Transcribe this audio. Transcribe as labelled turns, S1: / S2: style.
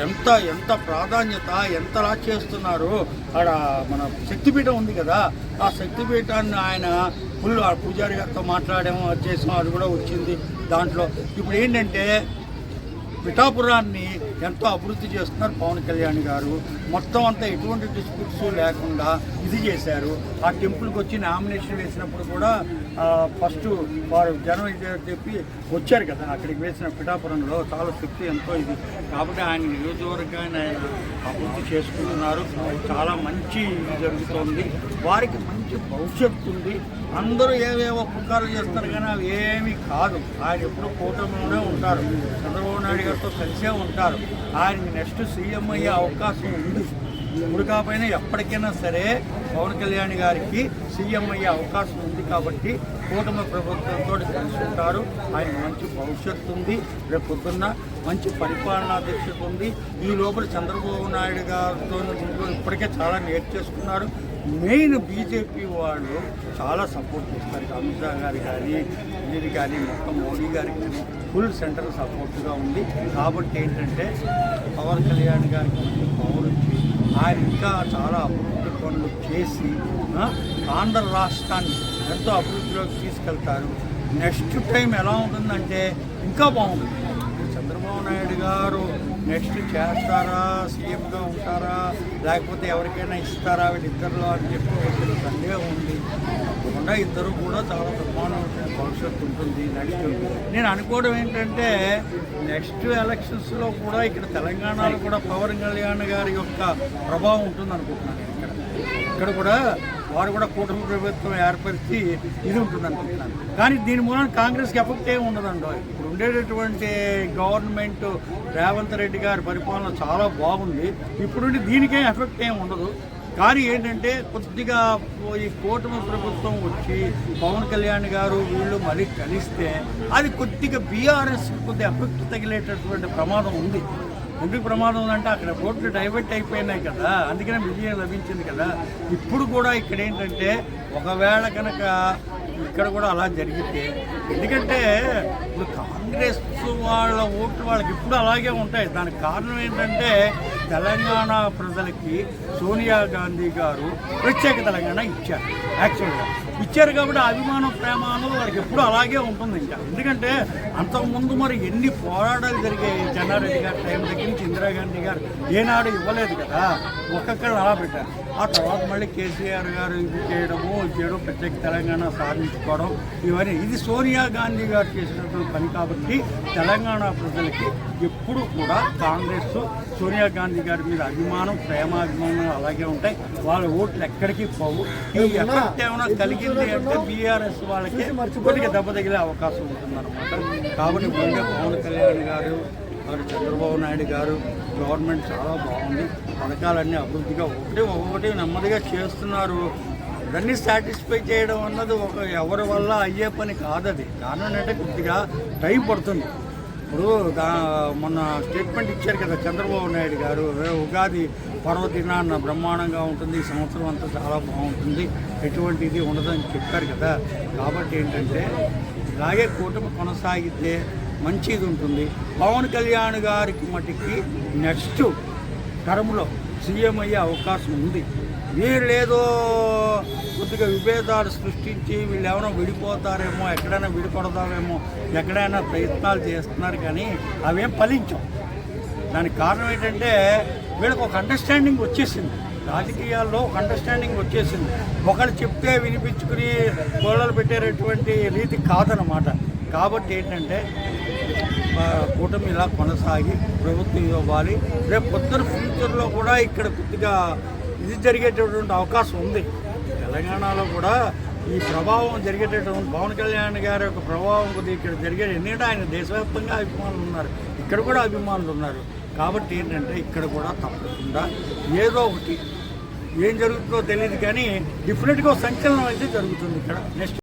S1: ఎంత ఎంత ప్రాధాన్యత ఎంతలా చేస్తున్నారు ఆడ మన శక్తిపీఠం ఉంది కదా ఆ శక్తిపీఠాన్ని ఆయన ఫుల్ ఆ పూజారి గారితో మాట్లాడాము అది చేసాము అది కూడా వచ్చింది దాంట్లో. ఇప్పుడు ఏంటంటే పిఠాపురాన్ని ఎంతో అభివృద్ధి చేస్తున్నారు పవన్ కళ్యాణ్ గారు. మొత్తం అంతా ఎటువంటి డిస్ప్యూట్స్ లేకుండా ఇది చేశారు. ఆ టెంపుల్కి వచ్చి నామినేషన్ వేసినప్పుడు కూడా ఫస్ట్ వారు జనం ఇది చెప్పి వచ్చారు కదా అక్కడికి వేసిన పిఠాపురంలో. చాలా శక్తి ఎంతో ఇది. కాబట్టి ఆయన నియోజకవర్గాన్ని ఆయన అభివృద్ధి చేసుకుంటున్నారు. చాలా మంచి ఇది జరుగుతోంది. వారికి మంచి భవిష్యత్తు ఉంది. అందరూ ఏవేవో పుకార్లు చేస్తారు కానీ అవి ఏమీ కాదు. ఆయన ఎప్పుడూ కూటమిలోనే ఉంటారు. చంద్రబాబు నాయుడు గారితో కలిసే ఉంటారు. ఆయనకి నెక్స్ట్ సీఎం అయ్యే అవకాశం ఉంది. ఇప్పుడు కాకపోయినా ఎప్పటికైనా సరే పవన్ కళ్యాణ్ గారికి సీఎం అయ్యే అవకాశం ఉంది కాబట్టి కూటమి ప్రభుత్వంతో కలుసుకుంటారు ఆయన మంచి భవిష్యత్తు ఉంది. రేపు పొద్దున్న మంచి పరిపాలనా దీక్షత ఉంది. ఈ లోపల చంద్రబాబు నాయుడు గారితో ఇప్పటికే చాలా నేర్చేసుకున్నారు మెయిన్ బీజేపీ వాళ్ళు చాలా సపోర్ట్ చేస్తారు. అమిత్ షా గారు కానీ ఇది కానీ మొత్తం మోడీ గారికి కానీ ఫుల్ సెంట్రల్ సపోర్ట్గా ఉంది. కాబట్టి ఏంటంటే పవన్ కళ్యాణ్ గారికి ఆయన ఇంకా చాలా అభివృద్ధి పనులు చేసి ఆంధ్ర రాష్ట్రాన్ని ఎంతో అభివృద్ధిలోకి తీసుకెళ్తారు. నెక్స్ట్ టైం ఎలా ఉంటుందంటే ఇంకా బాగుంటుంది చంద్రబాబు నాయుడు గారు నెక్స్ట్ చేస్తారా? సీఎంగా ఉంటారా? లేకపోతే ఎవరికైనా ఇస్తారా వీళ్ళిద్దరిలో అని చెప్పి ఒక సందేహం ఉంది. కాకుండా ఇద్దరు కూడా చాలా బ్రహ్మాండమైన భవిష్యత్తు ఉంటుంది. నెక్స్ట్ నేను అనుకోవడం ఏంటంటే నెక్స్ట్ ఎలక్షన్స్లో కూడా ఇక్కడ తెలంగాణలో కూడా పవన్ కళ్యాణ్ గారి యొక్క ప్రభావం ఉంటుంది అనుకుంటున్నాను ఇక్కడ. ఇక్కడ కూడా వారు కూడా కూటమి ప్రభుత్వం ఏర్పరిచి ఇది ఉంటుంది అనుకుంటున్నాను. కానీ దీని మూలన కాంగ్రెస్కి ఎఫెక్ట్ ఏమి ఉండదండి. ఇప్పుడు ఉండేటటువంటి గవర్నమెంట్ రేవంత్ రెడ్డి గారి పరిపాలన చాలా బాగుంది. ఇప్పుడుండి దీనికేం ఎఫెక్ట్ ఏమి ఉండదు. కానీ ఏంటంటే కొద్దిగా ఈ కూటమి ప్రభుత్వం వచ్చి పవన్ కళ్యాణ్ గారు వీళ్ళు మళ్ళీ కలిస్తే అది కొద్దిగా బీఆర్ఎస్ కొద్దిగా ఎఫెక్ట్ తగిలేటటువంటి ప్రమాదం ఉంది. ఎందుకు ప్రమాదం ఉందంటే అక్కడ రోడ్లు డైవర్ట్ అయిపోయినాయి కదా. అందుకనే విజయం లభించింది కదా. ఇప్పుడు కూడా ఇక్కడ ఏంటంటే ఒకవేళ కనుక ఇక్కడ కూడా అలా జరిగింది ఎందుకంటే ఇప్పుడు కాంగ్రెస్ వాళ్ళ ఓట్లు వాళ్ళకి ఇప్పుడు అలాగే ఉంటాయి. దానికి కారణం ఏంటంటే తెలంగాణ ప్రజలకి సోనియా గాంధీ గారు ప్రత్యేక తెలంగాణ ఇచ్చారు. యాక్చువల్గా ఇచ్చారు కాబట్టి అభిమానం ప్రేమ అన్నది వాళ్ళకి ఎప్పుడు అలాగే ఉంటుంది ఇంకా. ఎందుకంటే అంతకుముందు మరి ఎన్ని పోరాటాలు జరిగాయి జనారెడ్డి గారి టైం దగ్గర నుంచి ఇందిరాగాంధీ గారు ఏనాడు ఇవ్వలేదు కదా. ఒక్కొక్కరు అలా పెట్టారు. ఆ తర్వాత మళ్ళీ కేసీఆర్ గారు ఇది చేయడము ఇది చేయడం ప్రత్యేక తెలంగాణ సాధించుకోవడం ఇవన్నీ. ఇది సోనియా గాంధీ గారు చేసినటువంటి పని కాబట్టి తెలంగాణ ప్రజలకి ఎప్పుడు కూడా కాంగ్రెస్ సోనియా గాంధీ గారి మీద అభిమానం ప్రేమాభిమానం అలాగే ఉంటాయి. వాళ్ళ ఓట్లు ఎక్కడికి పోవు. ఈ ఎఫెక్ట్ ఏమైనా కలిగింది అంటే బీఆర్ఎస్ వాళ్ళకి కొద్దిగా దెబ్బ తగిలే అవకాశం ఉంటుందన్నమాట. కాబట్టి ముందే పవన్ కళ్యాణ్ గారు మరి చంద్రబాబు నాయుడు గారు గవర్నమెంట్ చాలా బాగుంది. పథకాలన్నీ అభివృద్ధిగా ఒకటి ఒక్కొక్కటి నెమ్మదిగా చేస్తున్నారు. దాన్ని సాటిస్ఫై చేయడం అన్నది ఒక ఎవరి వల్ల అయ్యే పని కాదది. కారణం కొద్దిగా టైం పడుతుంది ఇప్పుడు దా మొన్న స్టేట్మెంట్ ఇచ్చారు కదా చంద్రబాబు నాయుడు గారు ఉగాది పర్వదినాన్న బ్రహ్మాండంగా ఉంటుంది ఈ సంవత్సరం అంతా చాలా బాగుంటుంది ఎటువంటి ఇది ఉండదని చెప్పారు కదా. కాబట్టి ఏంటంటే ఇలాగే కూటమి కొనసాగితే మంచిది ఉంటుంది. పవన్ కళ్యాణ్ గారికి మటుకి నెక్స్ట్ టర్మ్లో సీఎం అయ్యే అవకాశం ఉంది. వీళ్ళేదో కొద్దిగా విభేదాలు సృష్టించి వీళ్ళు ఎవరో విడిపోతారేమో ఎక్కడైనా విడిపడతామేమో ఎక్కడైనా ప్రయత్నాలు చేస్తున్నారు కానీ అవేం ఫలించం దానికి కారణం ఏంటంటే వీళ్ళకి ఒక అండర్స్టాండింగ్ వచ్చేసింది. రాజకీయాల్లో ఒక అండర్స్టాండింగ్ వచ్చేసింది. ఒకళ్ళు చెప్తే వినిపించుకుని గోళలు పెట్టేటటువంటి రీతి కాదనమాట కాబట్టి ఏంటంటే కూటమి ఇలా కొనసాగి ప్రభుత్వం ఇవ్వాలి. రేపు పొద్దున ఫ్యూచర్లో కూడా ఇక్కడ కొద్దిగా ఇది జరిగేటటువంటి అవకాశం ఉంది. తెలంగాణలో కూడా ఈ ప్రభావం జరిగేటటువంటి పవన్ కళ్యాణ్ గారి యొక్క ప్రభావం కొద్దిగా ఇక్కడ జరిగే ఎందుకంటే ఆయన దేశవ్యాప్తంగా అభిమానులు ఉన్నారు. ఇక్కడ కూడా అభిమానులు ఉన్నారు. కాబట్టి ఏంటంటే ఇక్కడ కూడా తప్పకుండా ఏదో ఒకటి ఏం జరుగుతుందో తెలియదు కానీ డిఫరెంట్గా సంచలనం అయితే జరుగుతుంది ఇక్కడ. నెక్స్ట్